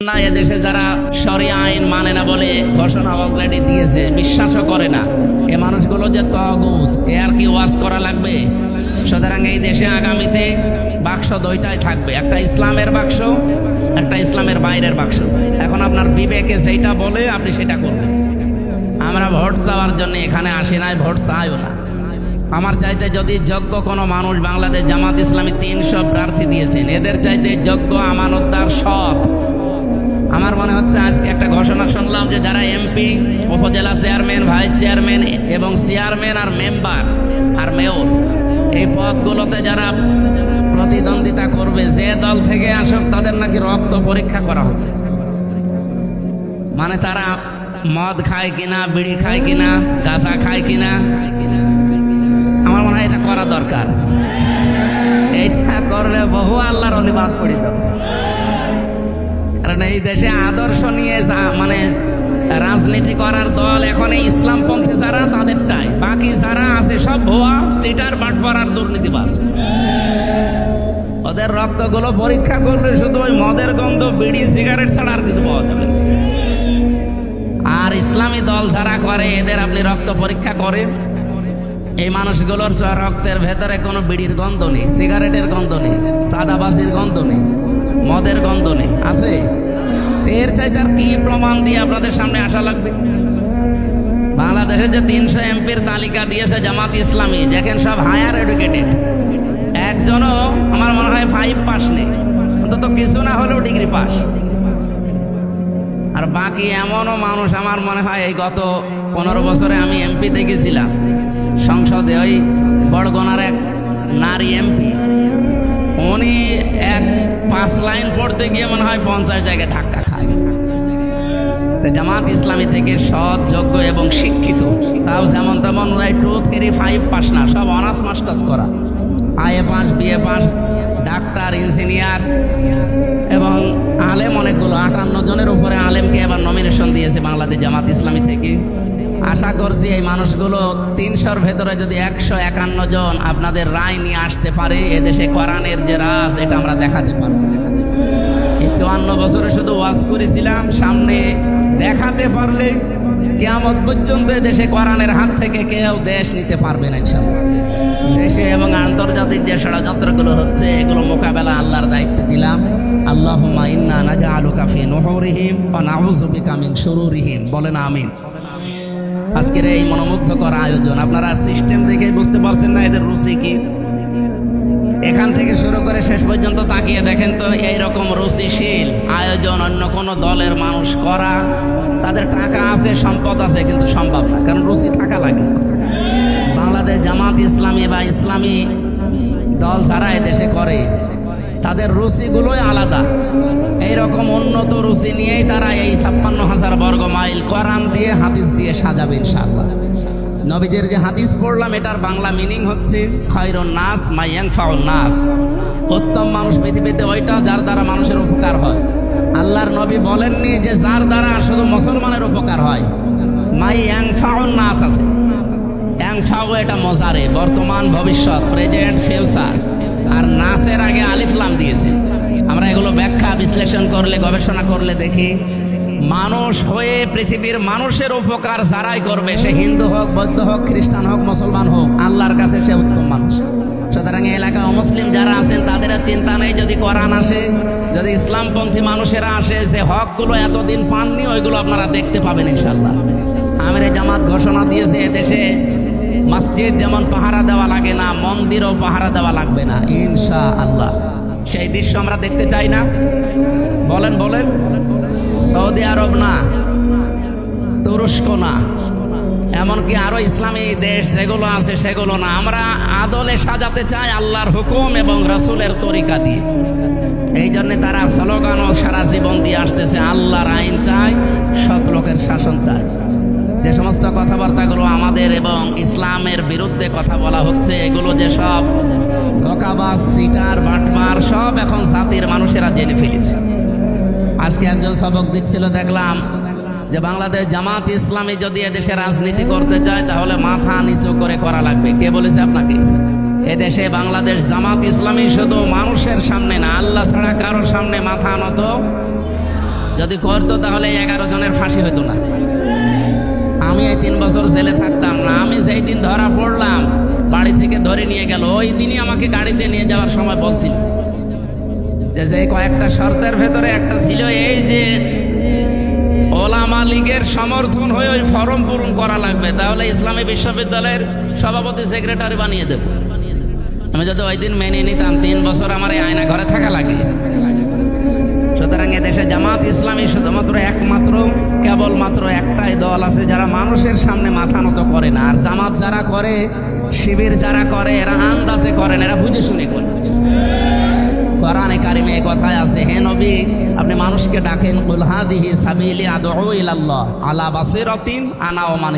না এদেশে যারা সরিয়া আইন মানে না বলে ঘোষণা অলরেডি দিয়েছে, বিশ্বাসও করে না। এ মানুষগুলো যে তগুত, এ আর কি ওয়াজ করা লাগবে? সুতরাং এই দেশে আগামীতে বাক্স দুইটাই থাকবে, একটা ইসলামের বাক্স, একটা ইসলামের বাইরের বাক্স। এখন আপনার বিবেকে যেটা বলে, আপনি সেটা করবেন। আমরা ভোট চাওয়ার জন্য এখানে আসি নাই, ভোট চাইও না। আমার চাইতে যদি যোগ্য কোনো মানুষ বাংলাদেশ জামাত ইসলামী তিনশো প্রার্থী দিয়েছেন, এদের চাইতে যোগ্য আমানতদার সৎ আমার মনে হচ্ছে আজকে একটা ঘোষণা শুনলাম যে যারা এমপি, উপজেলা চেয়ারম্যান, ভাইস চেয়ারম্যান এবং চেয়ারম্যান আর মেম্বার আর মেয়র, এই পদগুলোতে যারা প্রতিদ্বন্দ্বিতা করবে, যে দল থেকে আসুক, তাদের নাকি রক্ত পরীক্ষা করা হবে। মানে তারা মদ খায় কিনা, বিড়ি খায় কিনা, গাঁজা খায় কিনা, আমার মনে হয় এটা করা দরকার। এইটা করলে বহু আল্লাহর অলিবাদ পড়িত কারণ এই দেশে আদর্শ নিয়ে যা- মানে রাজনীতি করার দল এখন এই ইসলামপন্থী যারা, তাদেরটাই। বাকি যারা আছে সব ভুয়া, সিটার বাটপার আর দুর্নীতিবাজ। ওদের রক্তগুলো পরীক্ষা করলে শুধু ওই মদের গন্ধ, বিড়ি, সিগারেট ছাড়া আর কিছু পাওয়া যাবে আর ইসলামী দল যারা করে, এদের আপনি রক্ত পরীক্ষা করেন। এই মানুষগুলোর রক্তের ভেতরে কোনো বিড়ির গন্ধ নেই, সিগারেটের গন্ধ নেই সাদাবাসির গন্ধ নেই। মদের গন্ধ নেই। আছে? এর চাইতে আর কি প্রমাণ দিয়ে আপনাদের সামনে আসা লাগবে? বাংলাদেশের যে তিনশো এমপির তালিকা দিয়েছে জামাত ইসলামী, দেখেন সব হায়ার এডুকেটেড একজনও আমার মনে হয় ফাইভ পাস নেই। অন্তত কিছু না হলেও ডিগ্রি পাস আর বাকি এমনও মানুষ আমার মনে হয় এই গত পনেরো বছরে আমি এমপি দেখেছিলাম। সংসদে ওই বড়গনার এক নারী এমপি উনি এক পাঁচ লাইন পড়তে গিয়ে মনে হয় পঞ্চাশ জায়গায় ধাক্কা খায়। জামাত ইসলামী থেকে সৎ, যোগ্য এবং শিক্ষিত, তাও যেমন তেমন টু থ্রি ফাইভ পাস না, সব অনার্স মাস্টার্স করা। IA pass BA pass doctor engineer এবং আলেম অনেকগুলো, আটান্ন জনের উপরে আলেমকে এবার নমিনেশন দিয়েছে বাংলাদেশ জামাত ইসলামী থেকে। আশা করছি এই মানুষগুলো তিনশোর ভেতরে যদি একশো একান্ন জন আপনাদের রায় নিয়ে আসতে পারে, এদেশে কোরআনের যে রাজ, এটা আমরা দেখাতে পারব। এই চুয়ান্ন বছরে শুধু ওয়াজ করেছিলাম, সামনে দেখাতে পারলে কেয়ামত পর্যন্ত দেশে কোরআনের হাত থেকে কেউ দেশ নিতে পারবে না ইনশাল্লাহ দেশে এবং আন্তর্জাতিক যে ষড়যন্ত্রগুলো হচ্ছে, এগুলো মোকাবেলা আল্লাহর দায়িত্ব দিলাম। আল্লাহ ইন্না নাজা আলু কাফি নহরিহিম ও শুরুরিহিম বলেন আমিন। আজকের এই মনোমুগ্ধকর আয়োজন, আপনারা সিস্টেম দেখে বুঝতে পারছেন না এদের রুচি কি। এখান থেকে শুরু করে শেষ পর্যন্ত তাকিয়ে দেখেন তো এইরকম রুচিশীল আয়োজন অন্য কোনো দলের মানুষ করা, তাদের টাকা আছে, সম্পদ আছে, কিন্তু সম্ভব না, কারণ রুচি থাকা লাগে। বাংলাদেশ জামাত ইসলামী বা ইসলামী দল ছাড়া দেশে করে তাদের রুচিগুলোই আলাদা। এইরকম উন্নত রুচি নিয়েই তারা এই ছাপ্পান্ন হাজার বর্গ মাইল কোরআন দিয়ে, হাদিস দিয়ে সাজাবে ইনশাআল্লাহ। নবীজের যে হাদিস পড়লাম, এটার বাংলা মিনিং হচ্ছে, খয়রুন নাস মাইয়াং ফাউল নাস। উত্তম মানুষ পৃথিবীতে ওইটা যার দ্বারা মানুষের উপকার হয়। আল্লাহর নবী বলেননি যে যার দ্বারা শুধু মুসলমানের উপকার হয়। মাই ইয়াং ফাউল নাস আছে। ইয়াং ফাউ এটা মজারে, বর্তমান, ভবিষ্যৎ, প্রেজেন্ট, ফিউচার। আর নাসের আগে আলিফলাম দিয়েছে। আমরা এগুলো ব্যাখ্যা, বিশ্লেষণ করলে, গবেষণা করলে দেখি, মানুষ হয়ে পৃথিবীর মানুষের উপকার যারাই করবে, সে হিন্দু হোক, বৌদ্ধ হোক, খ্রিস্টান হোক, মুসলমান হোক, আল্লাহর কাছে সে উত্তম মানুষ। সুতরাং এই এলাকায় অমুসলিম যারা আছেন, তাদের চিন্তা নেই যদি কোরআন আসে, যদি ইসলামপন্থী মানুষেরা আসে, যে হকগুলো এতদিন পাননি, ওইগুলো আপনারা দেখতে পাবেন ইনশাল্লাহ আমির জামাত ঘোষণা দিয়েছে দেশে মসজিদ যেমন পাহারা দেওয়া লাগে না, মন্দিরও পাহারা দেওয়া লাগবে না ইনশা আল্লাহ সেই দৃশ্য আমরা দেখতে চাই না। বলেন বলেন। সৌদি আরব না, তুরস্ক না। এমনকি আরও ইসলামী দেশ যেগুলো আছে সেগুলো না। আমরা আদলে সাজাতে চাই আল্লাহর হুকুম এবং রসুলের তরিকা দিয়ে। এই জন্য তারা স্লোগানও সারা জীবন দিয়ে আসতেছে, আল্লাহর আইন চায় সৎ লোকের শাসন চাই। যে সমস্ত কথাবার্তাগুলো আমাদের এবং ইসলামের বিরুদ্ধে কথা বলা হচ্ছে, এগুলো যে সব ধোকাবাজ, সিটার, বাটমার, সব এখন জাতির মানুষেরা জেনে ফেলেছে। আজকে একজন সবক দিচ্ছিল, দেখলাম যে বাংলাদেশ জামাত ইসলামী যদি এদেশে রাজনীতি করতে চায়, তাহলে মাথা নিচু করে করা লাগবে। কে বলেছে আপনাকে? এদেশে বাংলাদেশ জামাত ইসলামী শুধু মানুষের সামনে না, আল্লাহ ছাড়া কারোর সামনে মাথা নত। যদি করতো, তাহলে এগারো জনের ফাঁসি হতো না। আমি এই তিন বছর জেলে থাকতাম না। আমি সেই দিন ধরা পড়লাম, বাড়ি থেকে ধরে নিয়ে গেল। ওই দিনই আমাকে গাড়িতে নিয়ে যাওয়ার সময় বলছিল যে যে কয়েকটা শর্তের ভেতরে একটা ছিল এই যে ওলামা লীগের সমর্থন হয়ে ওই ফর্ম পূরণ করা লাগবে। তাহলে ইসলামী বিশ্ববিদ্যালয়ের সভাপতি সেক্রেটারি বানিয়ে দেব। আমি যদি ওই দিন মেনে নিতাম, তিন বছর আমার এই আয়না ঘরে থাকা লাগে। সুতরাং এদেশে জামাত ইসলামী শুধুমাত্র একমাত্র, কেবলমাত্র একটাই দল আছে যারা মানুষের সামনে মাথা নত করে না। আর জামাত যারা করে, শিবির যারা করে, এরা আন্দাজে করেন এরা বুঝে শুনে করে। কোরআনে কারিমে কথায় আছে, হে নবী, আপনি মানুষকে ডাকেন, কুল হাদিহি সাবিলি আদউ ইলাল্লাহ, আলা বাসিরাতিন আনা ওয়া মান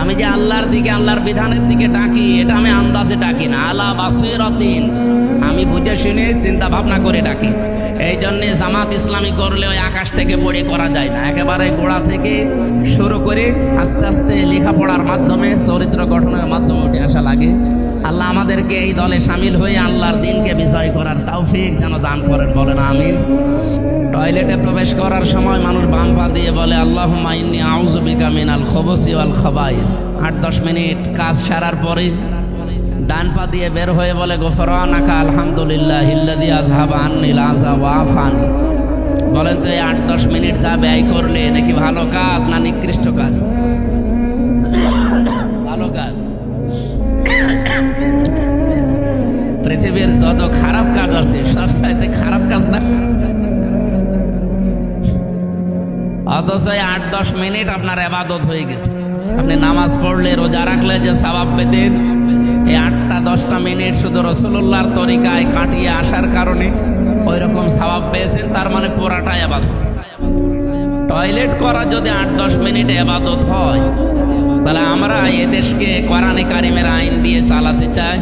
আমি যে আল্লাহর দিকে, আল্লাহর বিধানের দিকে ডাকি, এটা আমি আন্দাজে ডাকি না। আলা বাসিরাতিন, আমি বুঝে শুনে চিন্তা ভাবনা করে ডাকি। এই জন্যে জামাত ইসলামী করলে ওই আকাশ থেকে পড়ে করা যায় না। একেবারে গোড়া থেকে শুরু করে আস্তে আস্তে লেখাপড়ার মাধ্যমে, চরিত্র গঠনের মাধ্যমে উঠে আসা লাগে। আল্লাহ আমাদেরকে এই দলে সামিল হয়ে আল্লাহর দিনকে বিজয় করার তৌফিক যেন দান করেন, বলেন আমি টয়লেটে প্রবেশ করার সময় মানুষ বাম পা দিয়ে বলে আল্লাহ মাইনি আউজবিকা মিনাল খবসি ওয়াল খবাইস। আট দশ মিনিট কাজ সারার পরে ডান পা দিয়ে বের হয়ে বলে, গোফরানাকা আলহামদুলিল্লাহ হিল্লাদি আজহাবান আন্নিল আজা ওয়াফানি বলেন তো এই আট, দশ মিনিট যা ব্যয় করলে নাকি ভালো কাজ না নিকৃষ্ট কাজ? ভালো কাজ। পৃথিবীর যত খারাপ কাজ আছে, সব চাইতে খারাপ কাজ না? অথচ আট, দশ মিনিট আপনার আবাদত হয়ে গেছে। আপনি নামাজ পড়লে, রোজা রাখলে যে সবাব পেতেন এই আটটা, দশটা মিনিট শুধু রসুল্লাহর তরিকায় কাটিয়ে আসার কারণে ওই রকম সবাব পেয়েছেন, তার মানে পুরাটাই আবাদত। টয়লেট করা যদি আট, দশ মিনিট আবাদত হয়, তাহলে আমরা এদেশকে কোরআনে কারিমের আইন দিয়ে চালাতে চাই।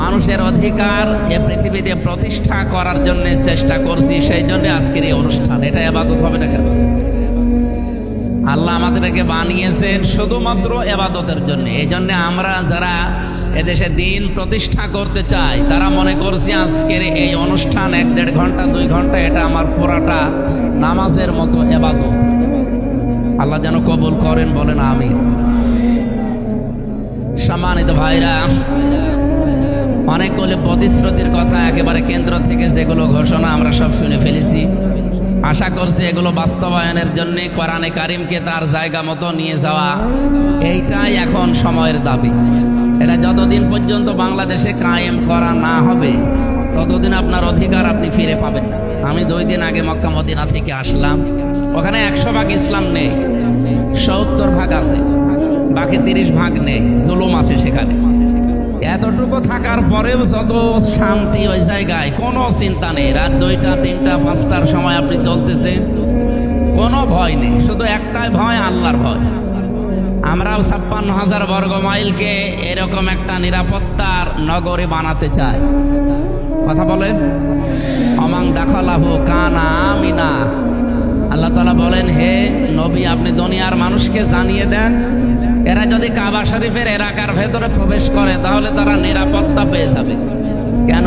মানুষের অধিকার এ পৃথিবীতে প্রতিষ্ঠা করার জন্য চেষ্টা করছি, সেই জন্য আজকের এই অনুষ্ঠান। এটা এবাদত হবে না কেন? আল্লাহ আমাদেরকে বানিয়েছেন শুধুমাত্র এবাদতের জন্য। এই জন্য আমরা যারা এদেশে দিন প্রতিষ্ঠা করতে চাই, তারা মনে করছি আজকের এই অনুষ্ঠান এক দেড় ঘণ্টা, দুই ঘণ্টা, এটা আমার পুরাটা নামাজের মতো এবাদত। আল্লাহ যেন কবুল করেন, বলেন আমিন। সম্মানিত ভাইরা, অনেকগুলো প্রতিশ্রুতির কথা একেবারে কেন্দ্র থেকে যেগুলো ঘোষণা আমরা সব শুনে ফেলেছি। আশা করছি এগুলো বাস্তবায়নের জন্য কোরআনে কারিমকে তার জায়গা মতো নিয়ে যাওয়া এইটাই এখন সময়ের দাবি। এটা যতদিন পর্যন্ত বাংলাদেশে কায়েম করা না হবে, ততদিন আপনার অধিকার আপনি ফিরে পাবেন না। আমি দুই দিন আগে মক্কা মদিনা থেকে আসলাম। ওখানে একশো ভাগ ইসলাম নেই, সত্তর ভাগ আছে, বাকি তিরিশ ভাগ নেই, জুলুম আছে সেখানে। এতটুকু থাকার পরেও যত শান্তি ওই জায়গায়, কোনো চিন্তা নেই। রাত দুইটা, তিনটা, পাঁচটার সময় আপনি চলতেছেন। কোনো ভয় নেই। শুধু একটাই ভয়, আল্লাহর ভয়। আমরাও ছাপ্পান্ন হাজার বর্গ মাইলকে এরকম একটা নিরাপত্তার নগরী বানাতে চাই। কথা বলেন? অমাং দাখালাহু কানা আমিনা। আল্লাহ তালা বলেন, হে নবী, আপনি দুনিয়ার মানুষকে জানিয়ে দেন যদি কাবা শরীফের এলাকার ভেতরে প্রবেশ করে, তাহলে তারা নিরাপত্তা পেয়ে যাবে। কেন?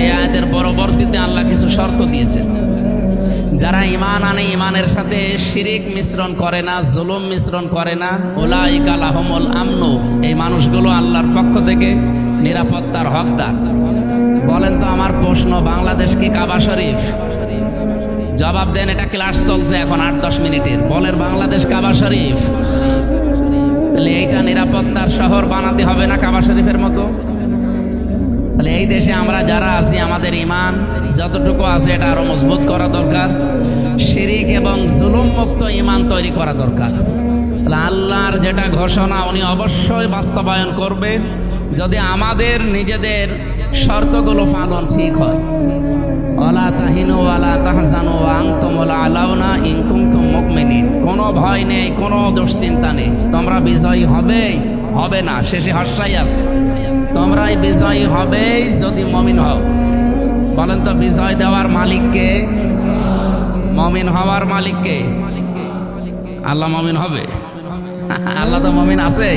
এই আয়াতের পরবর্তীতে আল্লাহ কিছু শর্ত দিয়েছেন। যারা ইমান আনে ইমানের সাথে শিরিক মিশ্রণ করে না, জুলুম মিশ্রণ করে না ওলাইকাল আহমল আমনু। এই মানুষগুলো আল্লাহর পক্ষ থেকে নিরাপত্তার হকদার। বলেন তো আমার প্রশ্ন, বাংলাদেশ কি কাবা শরীফ? জবাব দেন, এটা ক্লাস চলছে এখন আট দশ মিনিটের। বলেন, বাংলাদেশ কাবা শরীফ? তাহলে এইটা নিরাপত্তার শহর, বানাতে হবে না কাবা শরীফের মতো তাহলে এই দেশে আমরা যারা আছি, আমাদের ইমান যতটুকু আছে, এটা আরও মজবুত করা দরকার। শিরিক এবং জুলুম মুক্ত ইমান তৈরি করা দরকার। আল্লাহর যেটা ঘোষণা, উনি অবশ্যই বাস্তবায়ন করবেন। যদি আমাদের নিজেদের শর্তগুলো পালন ঠিক হয়। ওলা তাহিনু ওয়ালা তাহজানু আংতমলা আলাউনা ইনকুমতুম মুকমিনিন কোনো ভয় নেই, কোনো দুশ্চিন্তা নেই। তোমরা বিজয়ী হবে হবে না। শেষে হর্ষাই আছে। তোমরাই বিজয়ী হবে যদি মমিন হও। বলেন তো, বিজয় দেওয়ার মালিককে মমিন হওয়ার মালিককে আল্লাহ মমিন হবে। আল্লাহ তো মমিন আছে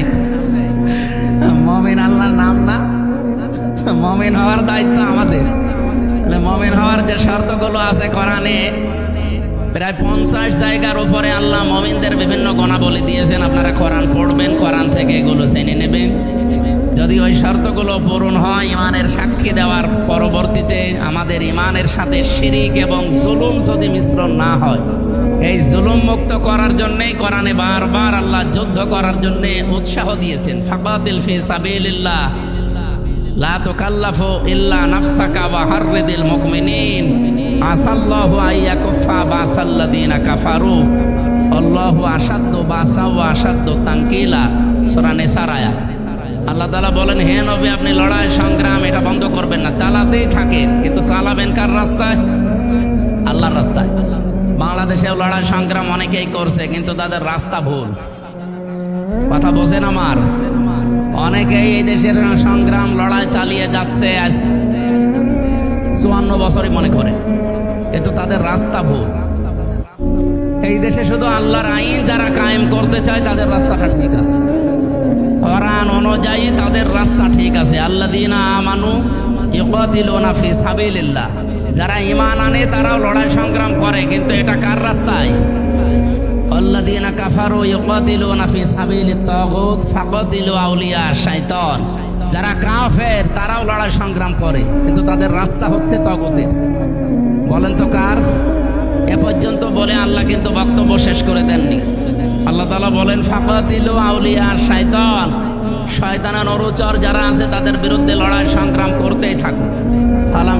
মমিন আল্লাহর নাম না। মমিন হওয়ার দায়িত্ব আমাদের। মমিন হওয়ার যে শর্তগুলো আছে কোরআনে, প্রায় পঞ্চাশ জায়গার উপরে আল্লাহ মমিনদের বিভিন্ন গণাবলী দিয়েছেন। আপনারা কোরআন পড়বেন, কোরআন থেকে এগুলো জেনে নেবেন। যদি ওই শর্তগুলো পূরণ হয় ইমানের সাক্ষী দেওয়ার পরবর্তীতে আমাদের ইমানের সাথে শিরিক এবং জুলুম যদি মিশ্রণ না হয়, এই জুলুম মুক্ত করার জন্যই কোরআনে বারবার আল্লাহ যুদ্ধ করার জন্যে উৎসাহ দিয়েছেন। ফাকাতিল ফি সাবিলিল্লাহ। লা আল্লাহু তাআলা বলেন আপনি লড়াই, সংগ্রাম এটা বন্ধ করবেন না। চালাতেই থাকেন, কিন্তু চালাবেন কার রাস্তায়? আল্লাহর রাস্তায়। বাংলাদেশেও লড়াই, সংগ্রাম অনেকেই করছে, কিন্তু তাদের রাস্তা ভুল। কথা বোঝেন আমার? অনেকেই এই দেশের সংগ্রাম, লড়াই চালিয়ে যাচ্ছে আজ চুয়ান্ন বছরই মনে করে। কিন্তু তাদের রাস্তা ভুল। এই দেশে শুধু আল্লাহর আইন যারা কায়েম করতে চায়, তাদের রাস্তাটা ঠিক আছে। কোরআন অনুযায়ী তাদের রাস্তা ঠিক আছে। আল্লাহ দিনা আমানু ইকাতিলুনা ফি যারা ইমান আনে, তারাও লড়াই সংগ্রাম করে, কিন্তু এটা কার রাস্তায়? আল্লাযীনা কাফারু ইকাতিলুনা ফি সাবিলিত তাগুত ফাকাতিলু আউলিয়া শাইতান যারা কাফের, তারাও লড়াই সংগ্রাম করে, কিন্তু তাদের রাস্তা হচ্ছে তগতের। বলেন তো কার? এ পর্যন্ত বলে আল্লাহ কিন্তু বক্তব্য শেষ করে দেননি। আল্লাহ তাআলা বলেন, ফাকাতিলু আউলিয়া শাইতান। শয়তানের অনুচর যারা আছে, তাদের বিরুদ্ধে লড়াই সংগ্রাম করতেই থাকুক। ফালাম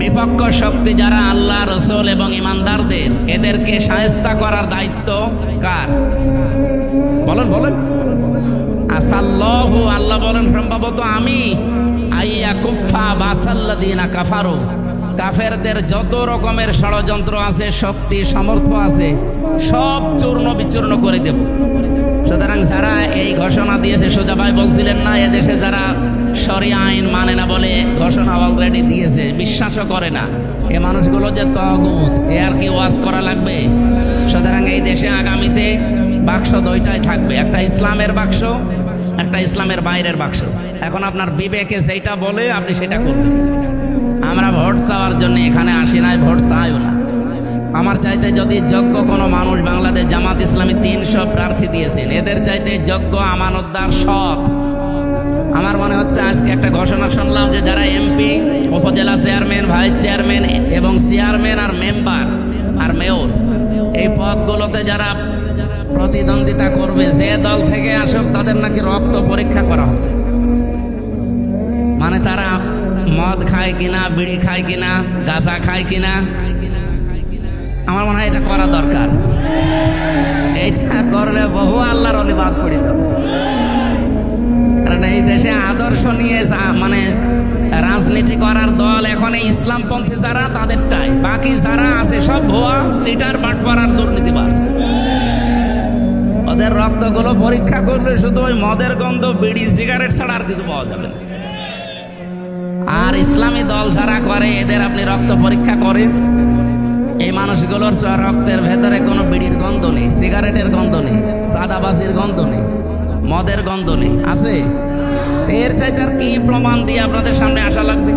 বিপক্ষ শক্তি যারা আল্লাহ, রসুল এবং ইমানদারদের, এদেরকে সায়স্তা করার দায়িত্ব কার? বলেন বলেন। আসাল্লাহু আল্লাহ বলেন, সম্ভবত আমি। আইয়া কুফা বাসাল্লাদিনা কাফারু। কাফেরদের যত রকমের ষড়যন্ত্র আছে, শক্তি, সামর্থ্য আছে, সব চূর্ণ বিচূর্ণ করে দেব। সুতরাং যারা এই ঘোষণা দিয়েছে, সোজা ভাই বলছিলেন না, এদেশে যারা সরি আইন মানে না বলে ঘোষণা অলরেডি দিয়েছে, বিশ্বাসও করে না। এ মানুষগুলো যে তগুত এ আর কি ওয়াজ করা লাগবে? সুতরাং এই দেশে আগামীতে বাক্স দুইটাই থাকবে, একটা ইসলামের বাক্স, একটা ইসলামের বাইরের বাক্স। এখন আপনার বিবেকে যেটা বলে, আপনি সেটা করবেন। আমরা ভোট চাওয়ার জন্য এখানে আসি নাই, ভোট চাইও না। আমার চাইতে যদি যোগ্য কোনো মানুষ বাংলাদেশ জামাত ইসলামী তিনশো প্রার্থী দিয়েছেন, এদের চাইতে যোগ্য আমানতদার সৎ আমার মনে হচ্ছে আজকে একটা ঘোষণা শুনলাম যে যারা এমপি উপজেলা চেয়ারম্যান, ভাইস চেয়ারম্যান এবং চেয়ারম্যান আর মেম্বার আর মেয়র, এই পদগুলোতে যারা প্রতিদ্বন্দ্বিতা করবে, যে দল থেকে আসুক তাদের নাকি রক্ত পরীক্ষা করা হবে। মানে তারা মদ খায় কিনা, বিড়ি খায় কিনা, গাঁজা খায় কিনা আমার মনে হয় এটা করা দরকার। এটা করলে বহু আল্লাহর অলি বাদ পড়িল কারণ এই দেশে আদর্শ নিয়ে যা- মানে রাজনীতি করার দল এখন এই ইসলামপন্থী যারা, তাদেরটাই। বাকি যারা আছে, সব ভুয়া, সিটার বাটপাড়ার দুর্নীতিবাজ। ওদের রক্তগুলো পরীক্ষা করলে শুধু ওই মদের গন্ধ, বিড়ি, সিগারেট ছাড়া আর কিছু পাওয়া যাবে আর ইসলামী দল যারা করে, এদের আপনি রক্ত পরীক্ষা করেন। এই মানুষগুলোর রক্তের ভেতরে কোনো বিড়ির গন্ধ নেই, সিগারেটের গন্ধ নেই সাদাবাসির গন্ধ নেই, মদের গন্ধ নেই, আছে? এর চাইতে আর কি প্রমাণ দিয়ে আপনাদের সামনে আসা লাগবে?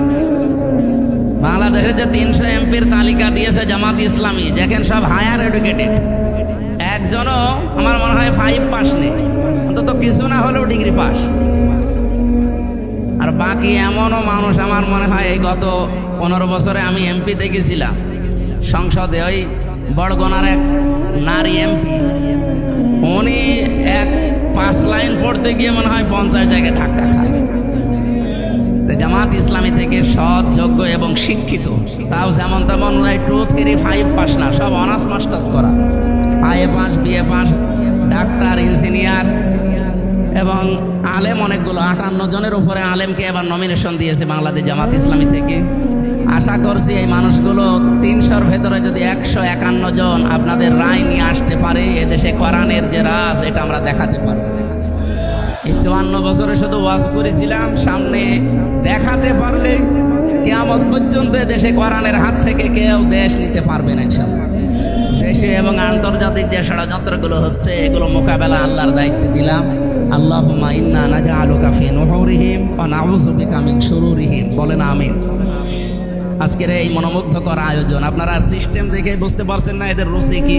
বাংলাদেশে যে তিনশো এমপির তালিকা দিয়েছে জামাত ইসলামী, দেখেন সব হায়ার এডুকেটেড একজনও আমার মনে হয় ফাইভ পাস নেই, অন্তত কিছু না হলেও ডিগ্রি পাস আর বাকি এমনও মানুষ আমার মনে হয় এই গত পনেরো বছরে আমি এমপি দেখেছিলাম সংসদে ওই বড়গোনার এক নারী এমপি। উনি এক পাঁচ লাইন পড়তে গিয়ে মনে হয় পঞ্চাশ জায়গায় ধাক্কা খায়। জামাত ইসলামী থেকে সৎ, যোগ্য এবং শিক্ষিত, তাও যেমন তেমন টু থ্রি ফাইভ পাস না, সব অনার্স মাস্টার্স করা। I IA pass BA pass, doctor, engineer এবং আলেম অনেকগুলো, আটান্ন জনের উপরে আলেমকে এবার নমিনেশন দিয়েছে বাংলাদেশ জামাত ইসলামী থেকে। আশা করছি এই মানুষগুলো তিনশোর ভেতরে যদি একশো একান্ন জন আপনাদের রায় নিয়ে আসতে পারে, এদেশে কোরআনের যে রাজ, এটা আমরা দেখাতে পারব। এই চুয়ান্ন বছরে শুধু ওয়াজ করেছিলাম, সামনে দেখাতে পারলে কেয়ামত পর্যন্ত দেশে কোরআনের হাত থেকে কেউ দেশ নিতে পারবে না ইনশাল্লাহ দেশে এবং আন্তর্জাতিক যে ষড়যন্ত্রগুলো হচ্ছে, এগুলো মোকাবেলা আল্লাহর দায়িত্বে দিলাম। আল্লাহুম্মা ইন্না নাজআলুকা ফি নুহুরিহিম ওয়া নাউযু বিকা মিন শুরুরিহিম। বলেন আমিন। আজকের এই মনোমুগ্ধকর আয়োজন। আপনারা সিস্টেম দেখে বুঝতে পারছেন না এদের রুচি কি।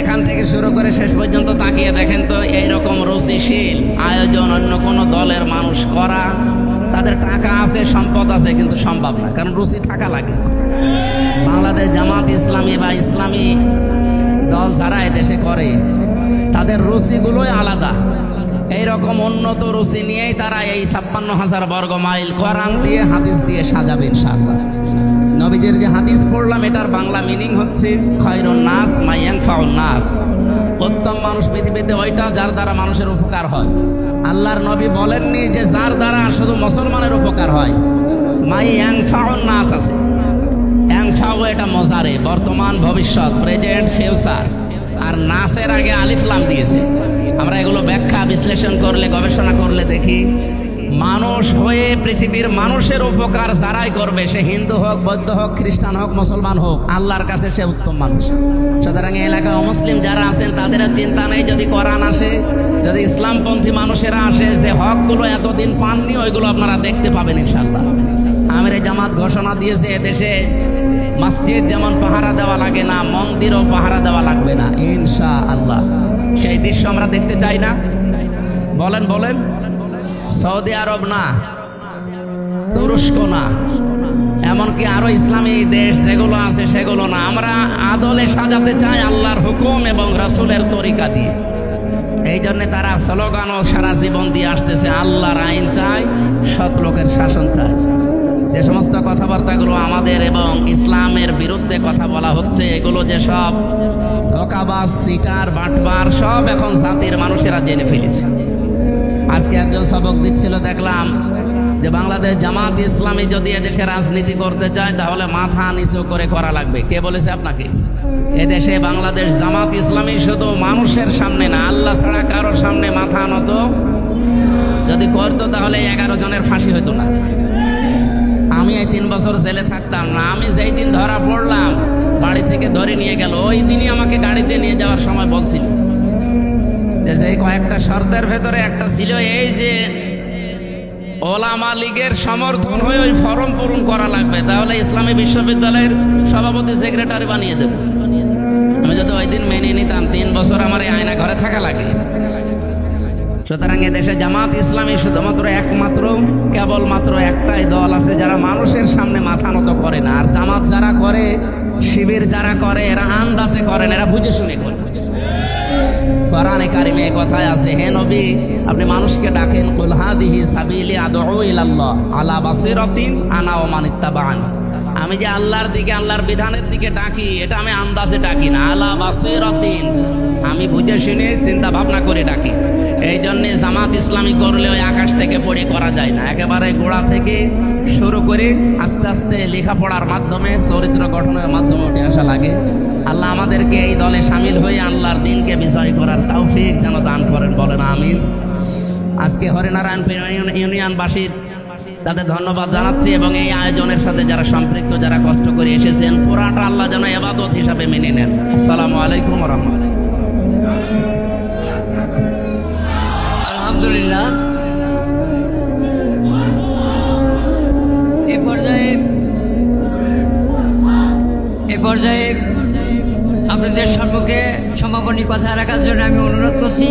এখান থেকে শুরু করে শেষ পর্যন্ত তাকিয়ে দেখেন তো এইরকম রুচিশীল আয়োজন অন্য কোনো দলের মানুষ করা, তাদের টাকা আছে, সম্পদ আছে কিন্তু সম্ভব না, কারণ রুচি থাকা লাগে। বাংলাদেশ জামাত ইসলামী বা ইসলামী দল যারা দেশে করে, তাদের রুচিগুলোই আলাদা। এইরকম উন্নত রুচি নিয়েই তারা এই ছাপ্পান্ন হাজার বর্গ মাইল কোরআন দিয়ে হাদিস দিয়ে সাজাবে ইনশাআল্লাহ। নবীজির যে হাদিস পড়লাম, এটার বাংলা মিনিং হচ্ছে খয়রুন নাস নাস। উত্তম মানুষ পৃথিবীতে ওইটা যার দ্বারা মানুষের উপকার হয়। আল্লাহর নবী বলেননি যে যার দ্বারা শুধু মুসলমানের উপকার হয়। মাই ইয়াং ফাউন নাস আছে। ইয়াং ফাউ এটা মজারে, বর্তমান, ভবিষ্যৎ, প্রেজেন্ট, ফিউচার। আর নাসের আগে আলিফলাম দিয়েছে। আমরা এগুলো ব্যাখ্যা, বিশ্লেষণ করলে, গবেষণা করলে দেখি, মানুষ হয়ে পৃথিবীর মানুষের উপকার যারাই করবে, সে হিন্দু হোক, বৌদ্ধ হোক, খ্রিস্টান হোক, মুসলমান হোক, আল্লাহর কাছে সে উত্তম মানুষ। সুতরাং এই এলাকায় অমুসলিম যারা আছেন, তাদের চিন্তা নেই যদি কোরআন আসে, যদি ইসলামপন্থী মানুষেরা আসে, যে হকগুলো এতদিন পাননি, ওইগুলো আপনারা দেখতে পাবেন ইনশাল্লাহ আমের জামাত ঘোষণা দিয়েছে এদেশে, মসজিদ যেমন পাহারা দেওয়া লাগে না, মন্দিরও পাহারা দেওয়া লাগবে না ইনশা আল্লাহ সেই দৃশ্য আমরা দেখতে চাই না। বলেন বলেন। সৌদি আরব না, তুরস্ক না, এমনকি আরও ইসলামী দেশ যেগুলো আছে সেগুলো না। আমরা আদলে সাজাতে চাই আল্লাহর হুকুম এবং রাসূলের তরিকা দিয়ে। এই জন্য তারা স্লোগান ও সারা জীবন দিয়ে আসতেছে, আল্লাহর আইন চাই, সৎ লোকের শাসন চাই। যে সমস্ত কথাবার্তাগুলো আমাদের এবং ইসলামের বিরুদ্ধে কথা বলা হচ্ছে, এগুলো যে সব ধোকাবাজ, সিটার, বাটবার, সব এখন জাতির মানুষেরা জেনে ফেলেছে। আজকে একজন সবক দিচ্ছিল, দেখলাম যে বাংলাদেশ জামাত ইসলামী যদি এদেশে রাজনীতি করতে চায়, তাহলে মাথা নিচু করে করা লাগবে। কে বলেছে আপনাকে? এদেশে বাংলাদেশ জামাত ইসলামী শুধু মানুষের সামনে না, আল্লাহ ছাড়া কারোর সামনে মাথা নত। যদি করতো, তাহলে এগারো জনের ফাঁসি হতো না। আমি এই তিন বছর জেলে থাকতাম না। আমি যেই দিন ধরা পড়লাম, বাড়ি থেকে ধরে নিয়ে গেল। ওই দিনই আমাকে গাড়িতে নিয়ে যাওয়ার সময় বলছিল যে যে কয়েকটা শর্তের ভেতরে একটা ছিল এই যে ওলামা লীগের সমর্থন হয়ে ওই ফর্ম পূরণ করা লাগবে। তাহলে ইসলামী বিশ্ববিদ্যালয়ের সভাপতি, সেক্রেটারি বানিয়ে দেব। আমি যদি ওই দিন মেনে নিতাম, তিন বছর আমার এই আয়না ঘরে থাকা লাগে। সুতরাং দেশে জামাত ইসলামী শুধুমাত্র একমাত্র, কেবলমাত্র একটাই দল আছে যারা মানুষের সামনে মাথা নত করে না। আর জামাত যারা করে, শিবির যারা করে, এরা আন্দাজে করেন এরা বুঝে শুনে করে। কোরআনে কারিমে কথায় আছে, হে নবী, আপনি মানুষকে ডাকেন, কুল হাদিহি সাবিলি আদউ ইলাল্লাহ, আলা বাসিরাতিন আনা ওয়া মান ইত্তাবাআনি। আমি যে আল্লাহর দিকে, আল্লাহর বিধানের দিকে ডাকি, এটা আমি আন্দাজে ডাকি না, আলা বাসিরাতিন। আমি বুঝে শুনে চিন্তা ভাবনা করে ডাকি। এই জন্যে জামাত ইসলামী করলে ওই আকাশ থেকে পড়ে করা যায় না। একেবারে গোড়া থেকে শুরু করে আস্তে আস্তে লেখাপড়ার মাধ্যমে, চরিত্র গঠনের মাধ্যমে উঠে আসা লাগে। আল্লাহ আমাদেরকে এই দলে সামিল হয়ে আল্লাহর দিনকে বিজয় করার তৌফিক যেন দান করেন, বলেন আমিন। আজকে হরিনারায়ণ ইউনিয়নবাসীর তাদের ধন্যবাদ জানাচ্ছি এবং এই আয়োজনের সাথে যারা সম্পৃক্ত, যারা কষ্ট করে এসেছেন, পুরাটা আল্লাহ যেন এবাদত হিসাবে মেনে নেন। আসসালামু আলাইকুম রহমতুল্লাহ। আপনাদের সম্মুখে সমাপনী কথা রাখার জন্য আমি অনুরোধ করছি।